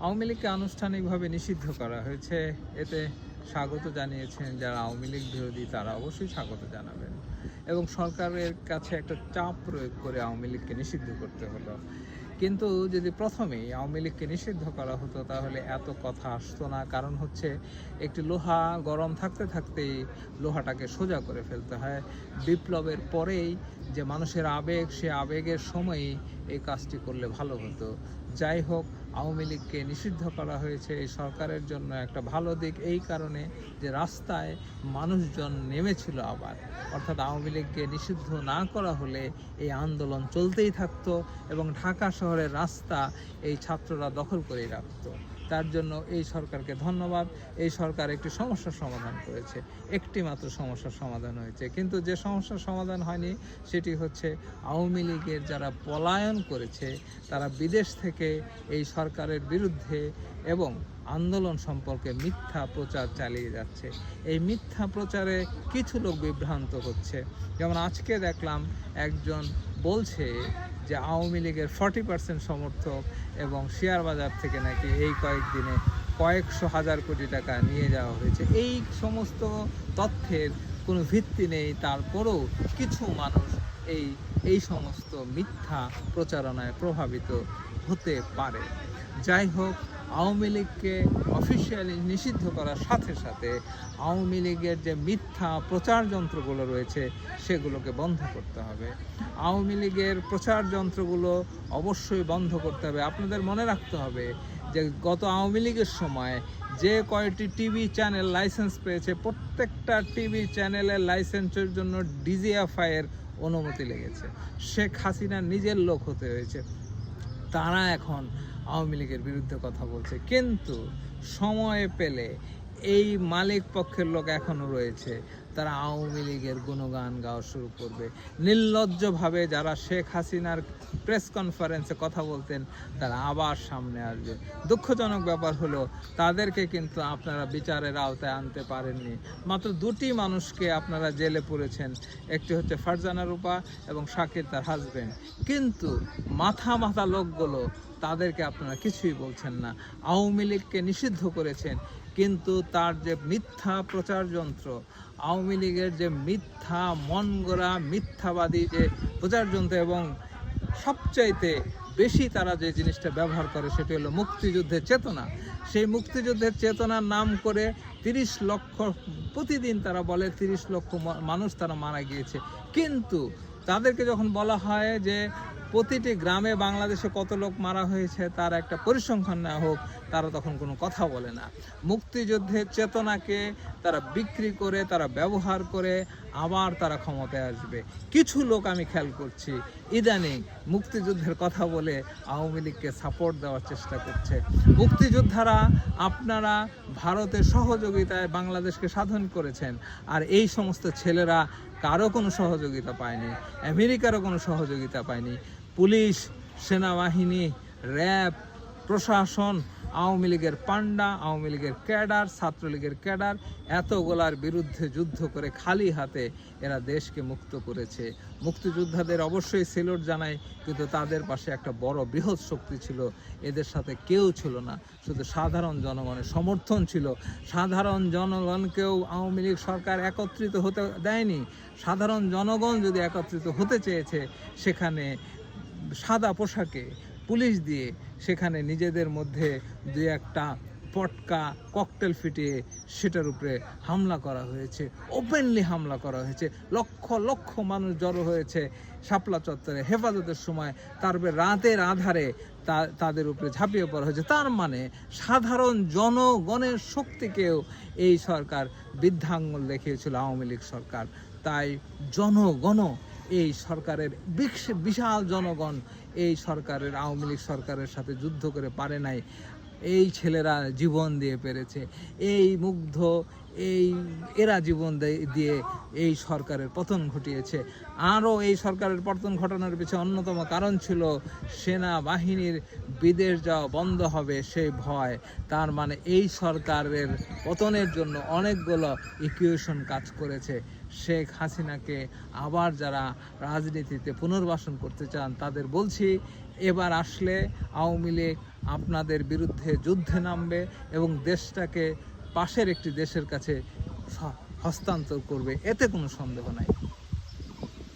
আওয়ামী লীগকে আনুষ্ঠানিকভাবে নিষিদ্ধ করা হয়েছে। এতে স্বাগত জানিয়েছেন যারা আওয়ামী লীগ বিরোধী, তারা অবশ্যই স্বাগত জানাবেন। এবং সরকারের কাছে একটা চাপ প্রয়োগ করে আওয়ামী লীগকে নিষিদ্ধ করতে হলো। কিন্তু যদি প্রথমেই আওয়ামী লীগকে নিষিদ্ধ করা হতো, তাহলে এত কথা আসতো না। কারণ হচ্ছে একটি লোহা গরম থাকতে থাকতেই লোহাটাকে সোজা করে ফেলতে হয়। বিপ্লবের পরেই যে মানুষের আবেগ, সে আবেগের সময়ই এই কাজটি করলে ভালো হতো। যাই হোক আওয়ামী লীগকে নিষিদ্ধ করা হয়েছে এই সরকারের জন্য একটা ভালো দিক এই কারণে যে রাস্তায় মানুষজন নেমেছিল আবার। অর্থাৎ আওয়ামী লীগকে নিষিদ্ধ না করা হলে এই আন্দোলন চলতেই থাকতো এবং ঢাকা শহরের রাস্তা এই ছাত্ররা দখল করে রাখতো। তার জন্য এই সরকারকে ধন্যবাদ। এই সরকার একটি সমস্যার সমাধান করেছে। একটি মাত্র সমস্যার সমাধান হয়েছে। কিন্তু যে সমস্যার সমাধান হয়নি, সেটি হচ্ছে আওয়ামী লীগের যারা পলায়ন করেছে, তারা বিদেশ থেকে এই সরকারের বিরুদ্ধে এবং আন্দোলন সম্পর্কে মিথ্যা প্রচার চালিয়ে যাচ্ছে। এই মিথ্যা প্রচারে কিছু লোক বিভ্রান্ত হচ্ছে। যেমন আজকে দেখলাম একজন বলছে যে আওয়ামী লীগের ফর্টি পার্সেন্ট সমর্থক এবং শেয়ার বাজার থেকে নাকি এই কয়েকদিনে কয়েকশো হাজার কোটি টাকা নিয়ে যাওয়া হয়েছে। এই সমস্ত তথ্যের কোনো ভিত্তি নেই, তারপরও কিছু মানুষ এই এই সমস্ত মিথ্যা প্রচারণায় প্রভাবিত হতে পারে। যাই হোক আওয়ামী লীগকে অফিসিয়ালি নিষিদ্ধ করার সাথে সাথে আওয়ামী লীগের যে মিথ্যা প্রচার যন্ত্রগুলো রয়েছে, সেগুলোকে বন্ধ করতে হবে। আওয়ামী লীগের প্রচার যন্ত্রগুলো অবশ্যই বন্ধ করতে হবে। আপনাদের মনে রাখতে হবে যে গত আওয়ামী লীগের সময় যে কয়টি টিভি চ্যানেল লাইসেন্স পেয়েছে, প্রত্যেকটা টিভি চ্যানেলের লাইসেন্সের জন্য ডিজিএফআই এর অনুমতি লেগেছে। শেখ হাসিনা নিজের লোক হতে হয়েছে। তারা এখন আওয়ামী লীগের বিরুদ্ধে কথা বলছে। কিন্তু সময় পেলে এই মালিক পক্ষের লোক এখনও রয়েছে। তারা আওয়ামী লীগের গুণগান গাওয়া শুরু করবে। নির্লজ্জভাবে যারা শেখ হাসিনার প্রেস কনফারেন্সে কথা বলতেন, তারা আবার সামনে আসবে। দুঃখজনক ব্যাপার হলো, তাদেরকে কিন্তু আপনারা বিচারের আওতায় আনতে পারেননি। মাত্র দুটি মানুষকে আপনারা জেলে পড়েছেন। একটি হচ্ছে ফারজানা রূপা এবং শাকির তার হাজবেন্ড কিন্তু মাথা মাথা লোকগুলো, তাদেরকে আপনারা কিছুই বলছেন না। আওয়ামী লীগকে নিষিদ্ধ করেছেন। কিন্তু তার যে মিথ্যা প্রচার যন্ত্র, আওয়ামী লীগের যে মিথ্যা মন গড়া মিথ্যাবাদী যে প্রচার যন্ত্র এবং সবচাইতে বেশি তারা যে জিনিসটা ব্যবহার করে সেটি হলো মুক্তিযুদ্ধের চেতনা। সেই মুক্তিযুদ্ধের চেতনার নাম করে তিরিশ লক্ষ, প্রতিদিন তারা বলে তিরিশ লক্ষ মানুষ তারা মারা গিয়েছে। কিন্তু তাদেরকে যখন বলা হয় যে প্রতিটি গ্রামে বাংলাদেশে কত লোক মারা হয়েছে তার একটা পরিসংখ্যান নেওয়া হোক, তারা তখন কোনো কথা বলে না। মুক্তিযুদ্ধের চেতনাকে তারা বিক্রি করে, তারা ব্যবহার করে আবার তারা ক্ষমতায় আসবে। কিছু লোক আমি খেয়াল করছি, ইদানিং মুক্তিযুদ্ধের কথা বলে আওয়ামী লীগকে সাপোর্ট দেওয়ার চেষ্টা করছে। মুক্তিযোদ্ধারা আপনারা ভারতের সহযোগিতায় বাংলাদেশকে সাধন করেছেন, আর এই সমস্ত ছেলেরা কারও কোনো সহযোগিতা পায়নি, আমেরিকারও কোনো সহযোগিতা পায়নি। পুলিশ, সেনাবাহিনী, র্যাব, প্রশাসন, আওয়ামী লীগের পান্ডা আওয়ামী লীগের ক্যাডার, ছাত্রলীগের ক্যাডার, এতগুলার বিরুদ্ধে যুদ্ধ করে খালি হাতে এরা দেশকে মুক্ত করেছে। মুক্তিযোদ্ধাদের অবশ্যই সেলুট জানায় কিন্তু তাদের পাশে একটা বড় বৃহৎ শক্তি ছিল, এদের সাথে কেউ ছিল না। শুধু সাধারণ জনগণের সমর্থন ছিল। সাধারণ জনগণকেও আওয়ামী লীগ সরকার একত্রিত হতে দেয়নি। সাধারণ জনগণ যদি একত্রিত হতে চেয়েছে, সেখানে সাদা পোশাকে পুলিশ দিয়ে সেখানে নিজেদের মধ্যে দু একটা পটকা ককটেল ফিটিয়ে সেটার উপরে হামলা করা হয়েছে ওপেনলি হামলা করা হয়েছে। লক্ষ লক্ষ মানুষ জড়ো হয়েছে শাপলা চত্বরে। হেফাজতের সময় তারপরে রাতের আধারে তাদের উপরে ঝাঁপিয়ে পড়া হয়েছে। তার মানে সাধারণ জনগণের শক্তিকেও এই সরকার বৃদ্ধাঙ্গল দেখিয়েছিল আওয়ামী লীগ সরকার। তাই জনগণ এই সরকারের বিশাল জনগণ এই সরকারের, আওয়ামী লীগ সরকারের সাথে যুদ্ধ করে পারে নাই। এই ছেলেরা জীবন দিয়ে পেরেছে। এই মুগ্ধ এই এরা জীবন দিয়ে এই সরকারের পতন ঘটিয়েছে। আরও এই সরকারের পতন ঘটানোর পিছনে অন্যতম কারণ ছিল সেনাবাহিনীর বিদেশ যাওয়া বন্ধ হবে সেই ভয়। তার মানে এই সরকারের পতনের জন্য অনেকগুলো ইকুয়েশন কাজ করেছে। শেখ হাসিনাকে আবার যারা রাজনীতিতে পুনর্বাসন করতে চান, তাদের বলছি, এবার আসলে আওয়ামী লীগ আপনাদের বিরুদ্ধে যুদ্ধে নামবে এবং দেশটাকে পাশের একটি দেশের কাছে হস্তান্তর করবে এতে কোনো সন্দেহ নাই।